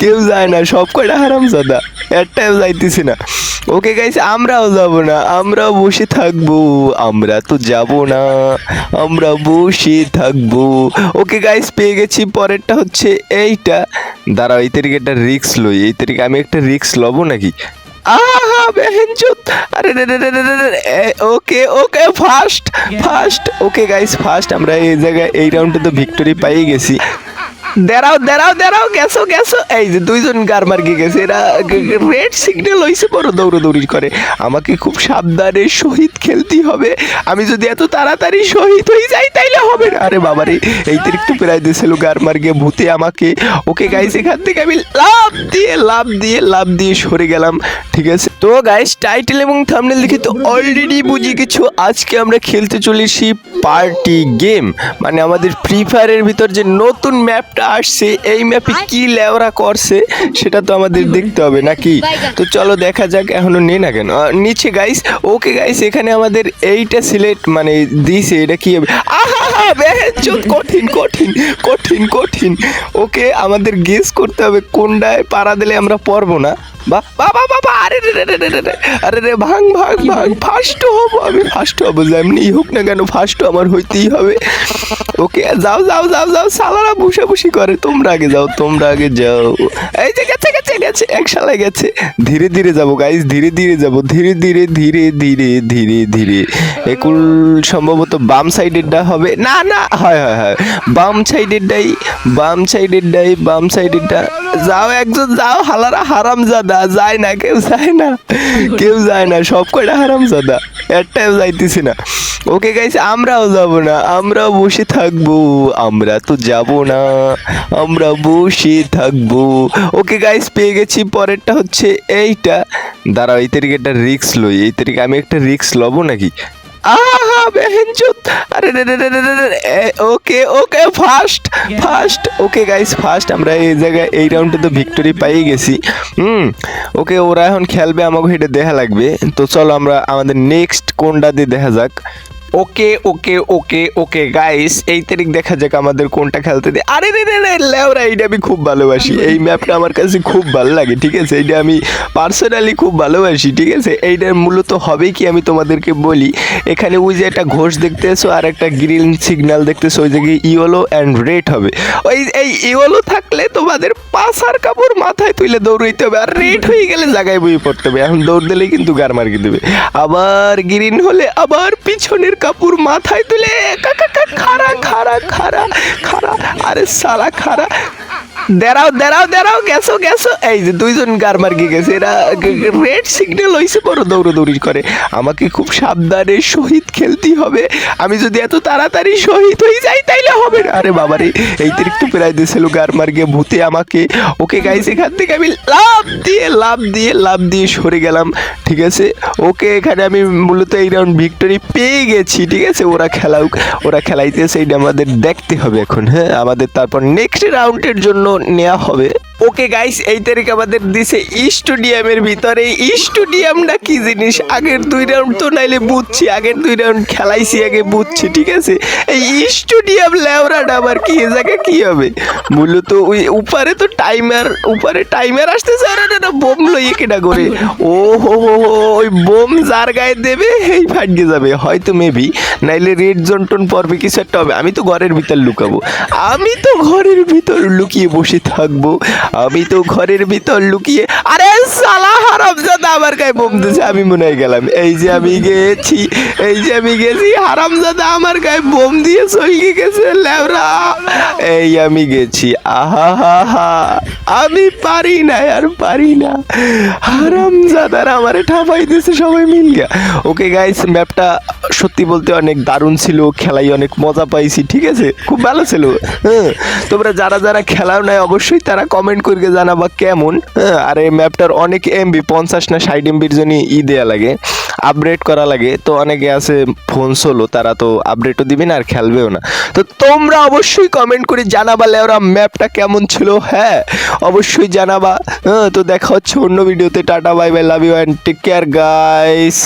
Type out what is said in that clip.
কেউ যায় না সব কয়টা হারাম জাদা একটাও যাইতেছি না। ওকে গাইস আমরাও যাব না আমরাও বসে থাকব আমরা তো যাব না আমরা বসে থাকব। ওকে গাইস পেয়ে গেছি পরেরটা হচ্ছে এইটা। দাঁড়াও এই তারিখে একটা রিক্স লই এই তারিখে আমি একটা রিক্স লব নাকি? আহা বেহেনচোদ! আরে রে রে রে রে, okay okay first first okay guys first আমরা এই জায়গায় এই রাউন্ডে তো ভিক্টোরি পাই গেছি। দাঁড়াও দাঁড়াও দাঁড়াও গেছো গেছো। এই যে দুইজন গার মার্কে গেছে, এরা রেড সিগন্যাল হয়েছে বড় দৌড়দৌড়ি করে। আমাকে খুব সাবধানে শহীদ খেলতেই হবে। আমি যদি এত তাড়াতাড়ি শহীদ হয়ে যাই, তাইলে হবে না। আরে বাবারে, এই একটু প্রায় দিয়েছিল গার মার্গে, ভূতে আমাকে। ওকে গাইছে এখান থেকে আমি লাভ দিয়ে লাভ দিয়ে লাভ দিয়ে সরে গেলাম, ঠিক আছে? তো গাইস টাইটেল এবং থামনেল দেখে তো অলরেডি বুঝে কিছু। আজকে আমরা খেলতে চলেছি পার্টি গেম মানে আমাদের ফ্রি ফায়ারের ভিতর যে নতুন ম্যাপটা আসছে এই ম্যাপে কি লেওরা করছে সেটা তো আমাদের দেখতে হবে নাকি? তো চলো দেখা যাক এখনও নে না কেন? নিচে গাইস ওকে গাইস এখানে আমাদের এইটা সিলেক্ট মানে দিছে এটা কি হবে? আহা কঠিন কঠিন কঠিন কঠিন। ওকে আমাদের গেস করতে হবে কোনটায় পাড়া দিলে আমরা পড়ব না। বা বাবা বাবা আরে রে রে রে রে আরে রে ভাঙ ভাঙ ভাঙ। ফার্স্ট হব আমি ফার্স্ট হব যেমনি হোক না কেন ফার্স্ট আমার হইতেই হবে। ওকে যাও যাও যাও যাও সালারা বসে করে। তোমরা আগে যাও তোমরা আগে যাও। এই যে গেছে গেছে গেছে এক সালে গেছে। ধীরে ধীরে যাব গাইস ধীরে ধীরে যাব ধীরে ধীরে ধীরে ধীরে ধীরে ধীরে। একুল সম্ভবত বাম সাইডেরটা হবে। না না হয় হয় হয়। বাম সাইডেরটাই বাম সাইডেরটাই বাম সাইডেরটা যাও একজন যাও হালারা হারাম জাদা যায় না কেউ যায় না। কেউ যায় না, সব কয়টা হারাম সাদা একটাও যাইতেছি না। ওকে গাইস আমরাও যাব না, আমরাও বসে থাকব, আমরা তো যাব না, আমরা বসে থাকব। ওকে গাইস পেয়ে গেছি, পরেরটা হচ্ছে এইটা। দাঁড়াও, এই তারিখে একটা রিক্স লই, এই তারিখে আমি একটা রিক্স লবো নাকি? আহা বেহেনচুত আরে, রে রে রে রে okay okay first first okay guys first আমরা এই জায়গায়, এই রাউন্ডে তো ভিক্টোরি পাই গেছি। হুম, ওকে, ওরা এখন খেলবে, আমাকে এটা দেখা লাগবে। তো চলো আমরা আমাদের নেক্সট কোনটা দিয়ে দেখা যাক। ওকে ওকে ওকে ওকে গাইস এই তারিখ দেখা যাক আমাদের কোনটা খেলতে দে আরে রে রে রে, লেওরা, এইটা আমি খুব ভালোবাসি। এই ম্যাপটা আমার কাছে খুব ভালো লাগে, ঠিক আছে? এইটা আমি পার্সোনালি খুব ভালোবাসি, ঠিক আছে? এইটার মূলত হবে কি আমি তোমাদেরকে বলি, এখানে ওই যে একটা ঘোষ দেখতেছো আর একটা গ্রিন সিগন্যাল দেখতেছো, ওই জায়গায় ইয়েলো অ্যান্ড রেড হবে। ওই, এই ইয়েলো থাকলে তোমাদের পাশার কাপড় মাথায় তুলে দৌড়াইতে হবে, আর রেড হয়ে গেলে জায়গায় বই পড়তে হবে। এখন দৌড় দিলেই কিন্তু গার মার্কি দেবে আবার গ্রিন হলে আবার পিছনের কাপড় মাথায় তুলে খাড়া খাড়া খাড়া খাড়া আরে সালা খাড়া। দাঁড়াও দাঁড়াও দাঁড়াও গেছো গেছো। এই যে দুইজন গার গেছে, এরা রেড সিগন্যাল হয়েছে বড় দৌড়দৌড়ি করে। আমাকে খুব সাবধানে শহীদ খেলতেই হবে। আমি যদি এত তাড়াতাড়ি শহীদ হয়ে যাই, তাইলে হবে না। আরে বাবারে, এই তো প্রায় দিয়েছিল গার ভূতে আমাকে। ওকে গাইস এখান থেকে আমি লাভ দিয়ে লাভ দিয়ে লাভ দিয়ে সরে গেলাম, ঠিক আছে? ওকে এখানে আমি মূলত এই রাউন্ড ভিক্টোরি পেয়ে গেছি, ঠিক আছে? ওরা খেলাউক, ওরা খেলাইতেছে, এইটা আমাদের দেখতে হবে এখন হ্যাঁ? আমাদের তারপর নেক্সট রাউন্ডের জন্য নেওয়া হবে। ওকে গাইস এই তারিখ আমাদের দিছে স্টেডিয়ামের ভিতরে। স্টেডিয়ামটা কি জিনিস? আগের দুই রাউন্ড তো নাইলে বুঝছি, আগের দুই রাউন্ড খেলাইছি, আগে বুঝছি, ঠিক আছে? এই স্টেডিয়াম লেওরাটা আবার কি, এ জায়গায় কি হবে? মূলত ওই উপরে তো টাইমার উপরে টাইমার আসতেছে, আর এটা বোম লইয়ে কেটা করে ও হো হো হো, ওই বোম যার গায়ে দেবে এই ফাটিয়ে যাবে। হয়তো মেবি নাইলে রেড জোন টোন পর্বে কিছু একটা হবে। আমি তো ঘরের ভিতর লুকাবো। আমি তো ঘরের ভিতর লুকিয়ে বসে থাকব। আমি তো ঘরের ভিতর লুকিয়ে, আরে সালা হারামজাদা আমার গায়ে বোম দিয়েছে আমি মনে হয় গেলাম। এই যে আমি গেছি, এই যে আমি গেছি হারামজাদা আমার গায়ে বোম দিয়ে চলকে গেছে, লেওরা। এই আমি গেছি আহা হা হা আমি পারি না, আর পারি না। হারামজাদার আমারে ঠাপাই দিয়েছে সবাই মিল গা ওকে গাইস ম্যাপটা সত্যি বলতে অনেক দারুণ ছিল, খেলাই অনেক মজা পাইছি, ঠিক আছে? খুব ভালো ছিল। হ্যাঁ তোমরা যারা যারা খেলাও নাই, অবশ্যই তারা কমেন্ট করে জানাবা কেমন? হ্যাঁ আর এই ম্যাপটার অনেক এমবি পঞ্চাশ না ষাট এমবির জন্য ই দেওয়া লাগে আপডেট করা লাগে। তো অনেকে আছে ফোন সোলো তারা তো আপডেটও দিবে না আর খেলবেও না। তো তোমরা অবশ্যই কমেন্ট করে জানাবা লেওরা ম্যাপটা কেমন ছিল হ্যাঁ অবশ্যই জানাবা। হ্যাঁ তো দেখা হচ্ছে অন্য ভিডিওতে tata bye bye love you and take care guys